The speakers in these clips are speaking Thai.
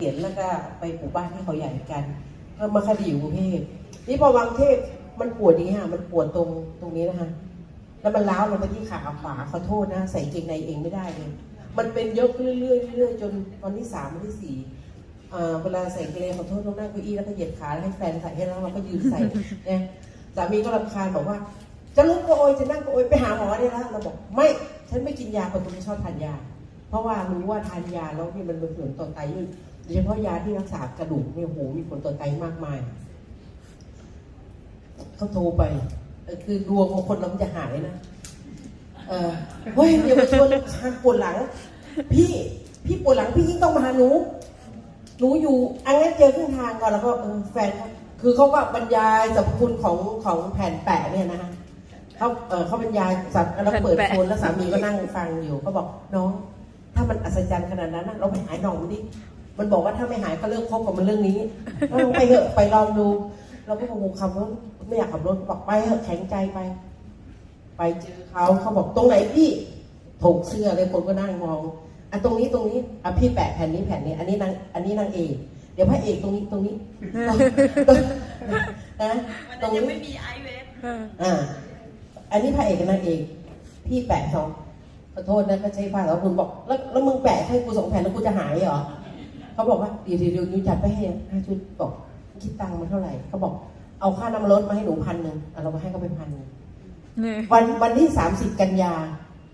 เขียนแล้วก็ไปปลูกบ้านที่เขาใหญ่กันก็มาคดีอยู่กรุงเทพนี่พอวางเทพมันปวดดีค่ะมันปวดตรงตรงนี้นะคะแล้วมันล้าวลงไปที่ขาขวาขอโทษนะใส่เกงในเองไม่ได้เลยมันเป็นยอะขึ้นเรื่อยๆเรื่อยๆจนวันที่สามวันที่สี่อ่าเวลาใส่เกงขอโทษต้องนั่งเก้าอี้แล้วก็เหยียดขาแล้วให้แฟนใส่ให้แล้วเราก็ยืนใส่เนี่ยสามีก็รำคาญบอกว่า จะลุกก็โอยจะนั่งก็โอยไปหาหมอเนี่ยนะเราบอกไม่ฉันไม่กินยาคนที่ไม่ชอบทานยา เพราะว่ารู้ว่าทานยาแล้วนี่มันมีผลต่อไตด้ว ยโดยเฉพาะยาที่รักษากระดูกเนี่ยโหมีผลต่อไตมากมายเขาโทรไปเออคือดวงของคนเรามันจะหายนะ เออเฮ้ยเดี๋ยวมาชวนทานปวดหลัง พี่พี่ปวดหลังพี่ยิ่งต้องมาหาหนู หนูอยู่อันนั้นเจอครึ่งทางก่อนแล้วก็เออแฟนเขาคือเขาก็บรรยายสรรพคุณของของแผ่นแปะเนี่ยนะคะเขาเออเขาบรรยายสัตว์แล้วเปิดแผ่นโฟแปะนแล้วสามีก็นั่งฟังอยู่เขาบอกน้อง ถ้ามันอัศจรรย์ขนาดนั้นนะเราไปหายหน่องมันดิ มันบอกว่าถ้าไม่หายก็เลิกคบกับมันเรื่องนี้เราไปเถอะไปลองดู เราก็งงคำว่าไม่อยากขับรถบอกไปเถอะแข็งใจไป ไปเจอเขาเขาบอกตรงไหนพี่ถกเสื้อเลยคนก็นั่งมองอะตรงนี้ตรงนี้อะพี่แปะแผ่นนี้แผ่นนี้ อันนี้นางอันนี้นางเอกเดี๋ยวพระเอกตรงนี้ตรงนี้นะวันตรนั้นงยังนี้ไม่มีไอเวฟอ่าอันนี้พระเอกกับนางเอกพี่แปะสองขอโทษนะก็ใช้ผ้าแล้วคุณบอก แล้วแล้วมึงแปะให้กูสองแผ่นแล้วกูจะหายเหรอ เขาบอกว่าเดี๋ยวเดี๋ยวเดี๋ยวยูจัดไปให้ห้าชุดบอกคิดตังค์มาเท่าไหร่เขาบอกเอาค่าน้ำมันรถมาให้หนูพันหนึ่งอะเรามาให้เขาไปพันหนึ่งวันวันที่30กันยา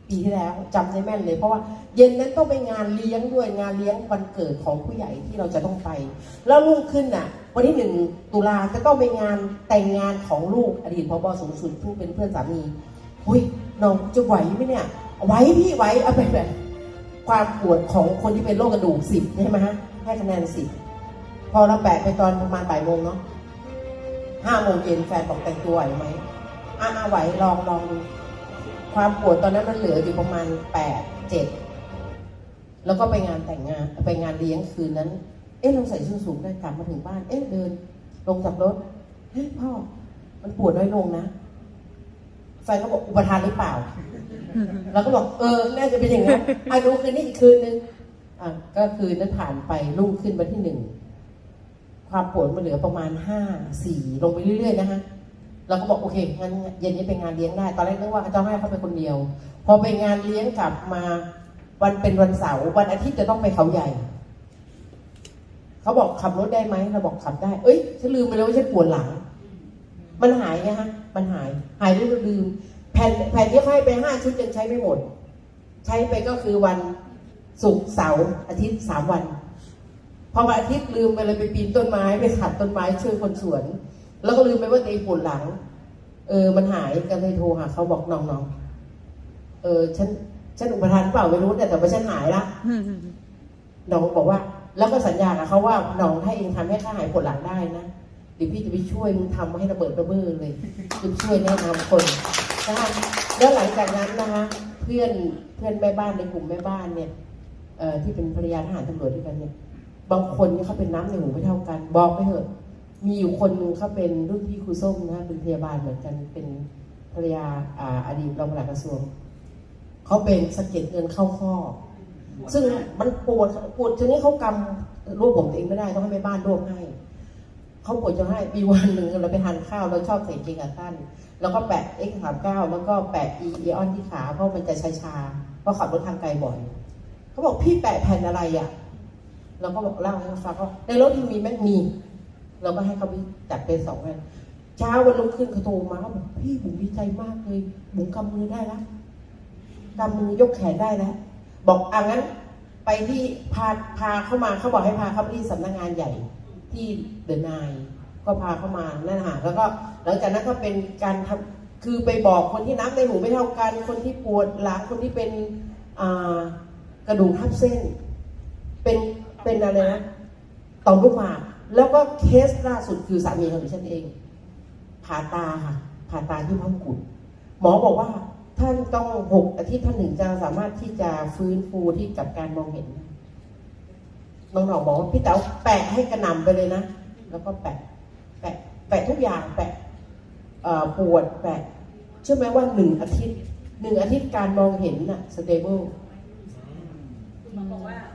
ปีที่แล้วจำได้แม่นเลย เพราะว่าเย็นนั้นต้องไปงานเลี้ยงด้วยงานเลี้ยงวันเกิดของผู้ใหญ่ที่เราจะต้องไป แล้วรุ่งขึ้นน่ะ วันที่หนึ่งตุลาจะต้องไปงานแต่งงานของลูกอดีตพบสูงสุดผู้เป็นเพื่อนสามีหุยน้องจะไหวไหมเนี่ยไหวพี่ไหวเอาไปแบบความปวดของคนที่เป็นโรคกระดูกสิบใช่ไหมฮะ ให้คะแนนสิพอเราแบกไปตอนประมาณบ่ายโมงเนาะห้าโมงเย็นแฟนบอกแต่งตัวไหวไหมอ่าไหวลองลองดูความปวดตอนนั้นมันเหลืออยู่ประมาณแปดเจ็ดแล้วก็ไปงานแต่งงานไปงานเลี้ยงคืนนั้น เอ๊ะเราใส่ส้นสูงได้กลับมาถึงบ้าน เอ๊ะเดิน ลงจากรถเฮ้ยพ่อ มันปวดน้อยลงนะแฟนก็บอกอุปทานหรือเปล่าเราก็บอกเออ น่าจะเป็นอย่างนั้นอะดูคืนนี้อีกคืนนึงอะ ก็คืนนั้นผ่านไปรุ่งขึ้นวันที่หนึ่งความปวดมันเหลือประมาณห้าสี่ลงไปเรื่อยๆนะฮะเราก็บอกโอเคงั้นเย็นนี้ไปงานเลี้ยงได้ ตอนแรกนึกว่าจะให้เขาไปคนเดียว พอไปงานเลี้ยงกลับมาวันเป็นวันเสาร์วันอาทิตย์จะต้องไปเขาใหญ่ เขาบอกขับรถได้ไหมเราบอกขับได้ เอ้ยฉันลืมไปแล้วว่าฉันปวดหลัง มันหายไงฮะ มันหาย หายด้วยลืม แผ่นแผ่นที่ให้ไปห้าชุดยังใช้ไม่หมด ใช้ไปก็คือวัน ศุกร์เสาร์อาทิตย์สามวันพอวันอาทิตย์ลืมไปเลยไปปีนต้นไม้ไปขัดต้นไม้ช่วยคนสวน แล้วก็ลืมไปว่าตัวเองปวดหลัง เออ มันหายก็เลยโทรหาเขาบอกน้องๆเออฉันฉันอุปทานเปล่าไม่รู้แต่แต่ว่าฉันหายละน้องบอกว่า แล้วก็สัญญากับเขาว่าน้องถ้าเองทำให้ข้าหายปวดหลังได้นะเดี๋ยวพี่จะไปช่วยมึงทำให้ระเบิดระเบ้อเลยจะช่วยแนะนำคนนะคะแล้วหลังจากนั้นนะคะเพื่อนเพื่อนแม่บ้านในกลุ่มแม่บ้านเนี่ยเอ่อ ที่เป็นภรรยาทหารตำรวจด้วยกันเนี่ยบางคนเนี่ยเขาเป็นน้ำในหูไม่เท่ากัน บอกไปเถอะ มีอยู่คนหนึ่งเขาเป็นรุ่นพี่ครูส้มนะเป็นพยาบาลเหมือนกันเป็นภรรยาออดีตรองปลัดกระทรวงเขาเป็นสะเก็ดเงินเข้าข้อ ซึ่งมันปวดปวดทีนี้เขากำรวบผมตัวเองไม่ได้ต้องให้แม่บ้านรวบให้เขาปวดจะให้มีวันหนึ่งเราไปทานข้าวเราชอบใส่เกงขาสั้นแล้วก็แปะ X สามเก้าแล้วก็แปะอีออนที่ขาเพราะมันจะชาๆเพราะขับรถทางไกลบ่อย เขาบอกพี่แปะแผ่นอะไรอะ เราก็บอกเล่าให้เขาฟังว่าในรถที่มีไหมมีเราก็ให้เขาไปจัดเป็นสองแผ่นเช้าวันรุ่งขึ้นเขาโทรมาเขาบอกพี่บุ๋มดีใจมากเลยบุ๋มกำมือได้แล้วกำมือยกแขนได้แล้วบอกอะงั้น ไปที่พาพาเข้ามาเขาบอกให้พาเข้าไปที่สำนักงานใหญ่ที่เดนายก็พาเข้ามานั่นหะแล้วก็หลังจากนั้นก็เป็นการทำคือไปบอกคนที่น้ำในหูไม่เท่ากัน คนที่ปวดหลังคนที่เป็นอ่า กระดูกทับเส้น เป็นเป็นอะไรนะต่อมลูกหมากแล้วก็เคสล่าสุดคือสามีของดิฉันเอง ผ่าตาค่ะผ่าตาที่พังกุดหมอบอกว่าท่านต้องหกอาทิตย์ท่านหนึ่งจะสามารถที่จะฟื้นฟูที่กับการมองเห็นน้องๆบอกว่าพี่เต๋าแปะให้กระหน่ำไปเลยนะ แล้วก็แปะ แปะ แปะทุกอย่างแปะปวดแปะเชื่อไหมว่าหนึ่งอาทิตย์หนึ่งอาทิตย์การมองเห็นน่ะสเตเบิล 我啊。